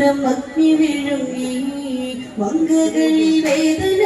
മങ്കപുരം അഗ്നി വിഴുങ്ങി മങ്കകളിൽ വേദന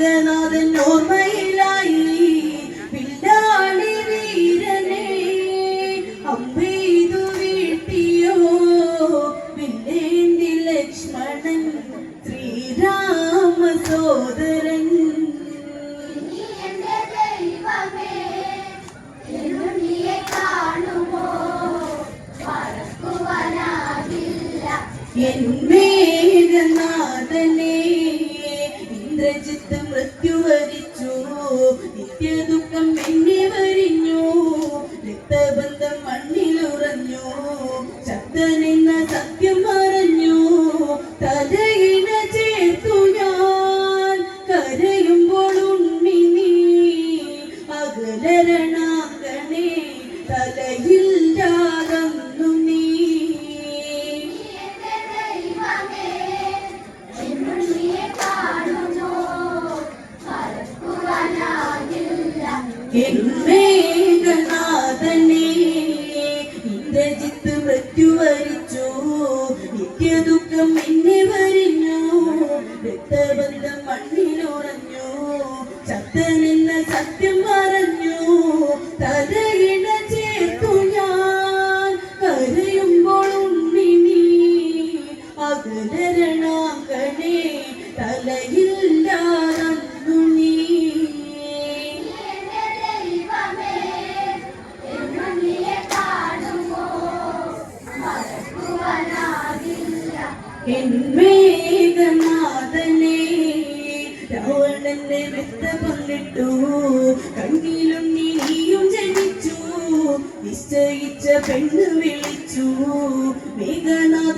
ഗീതനാഥൻ ഓർമ്മയിലായി വില്ലാളി വീരനെ അമ്പെയ്തു വീട്ടിയോ? വില്ലേന്തി ലക്ഷ്മണൻ ശ്രീരാമ സോദരൻ എൻ മേഘനാഥനെ രചിത്ത മൃത്യു എന്വേഗനാഥനെ രാവണന്റെ മെത്ത പങ്കിട്ടു കണ്ണിലും നീയും ജനിച്ചു. നിശ്ചയിച്ച പെണ്ണ് വിളിച്ചു. മേഘനാഥ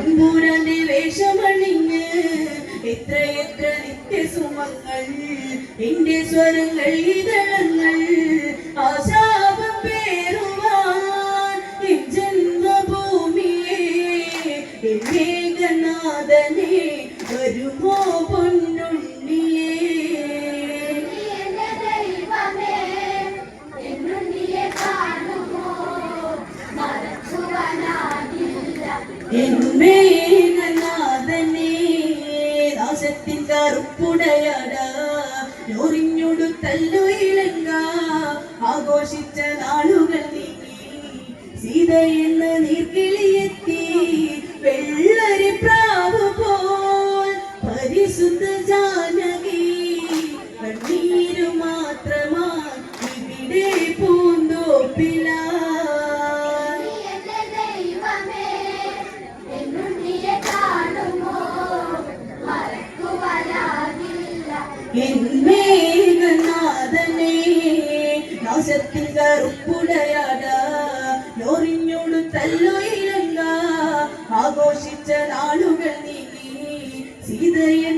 തമ്പൂരാന്റെ വേഷമണിഞ്ഞ് എത്ര എത്ര നിത്യസുമങ്ങൾ എന്റെ സ്വരങ്ങൾ ഇതളങ്ങൾ ആശാ ആഘോഷിച്ച നാളുകൾ നീ സീതയെ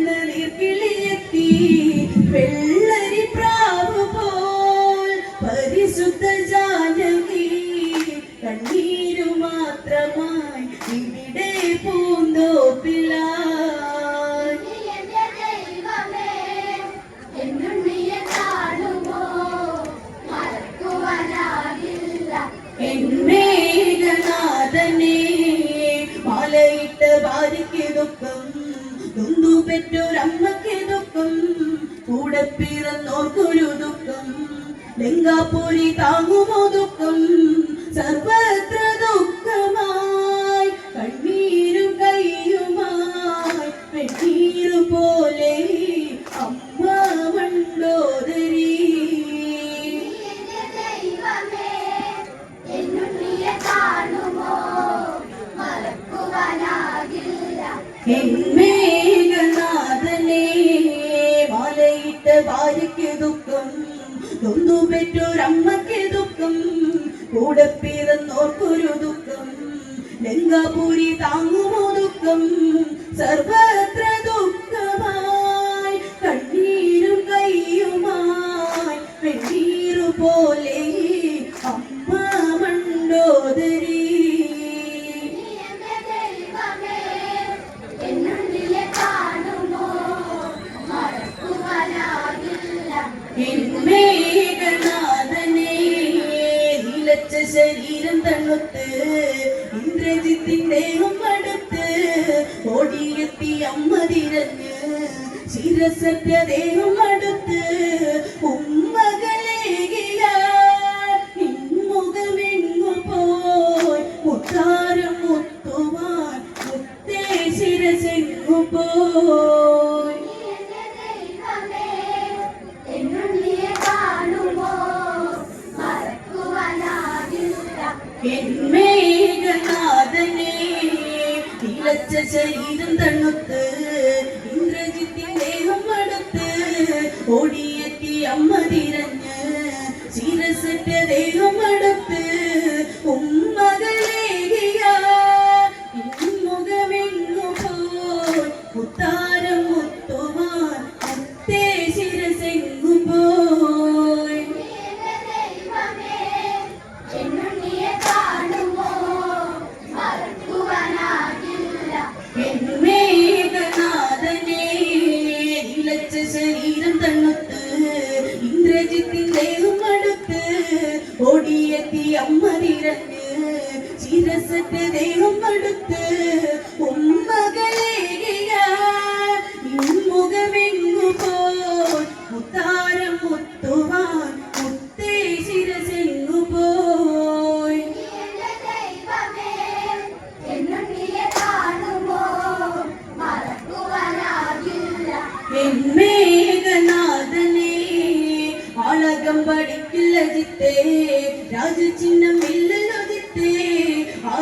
പെറ്റ ഭാര്യയ്ക്ക് ദുഃഖം തൊന്നു പെറ്റൊരമ്മയ്ക്ക് ദുഃഖം കൂടെ പിറന്നോർക്കൊരു ദുഃഖം ലങ്കാപൂരി താങ്ങുമോ ദുഃഖം സർവ ശരീരം തണുത്ത് ഇന്ദ്രജിത്തിൻ ദേഹം അടുത്ത് ഓടിയെത്തി അമ്മ തിരഞ്ഞ് ശിരസറ്റ ദേഹം അടുത്ത്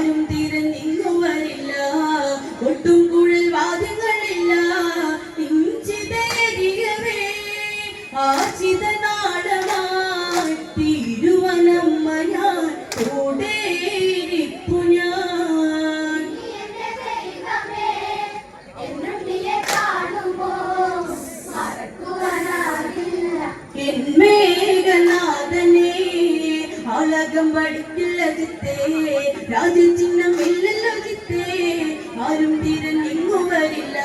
ആരും തിരഞ്ഞിങ്ങുവരില്ല. ഒട്ടും കുഴൽ വാദ്യങ്ങളില്ല. ഇഞ്ചിതേരിയവേ ആചിത നാടമായി തിരുവനമ്മ ഞാൻ. കൂടേരിപ്പു ഞാൻ എന്മേഘനാഥനെ ആലകം പഠിക്കില്ല ചിത്തേ രാജചിഹ്നം ഇല്ലല്ലോ ചിത്തേ ആരും തിരഞ്ഞിങ്ങു വരില്ല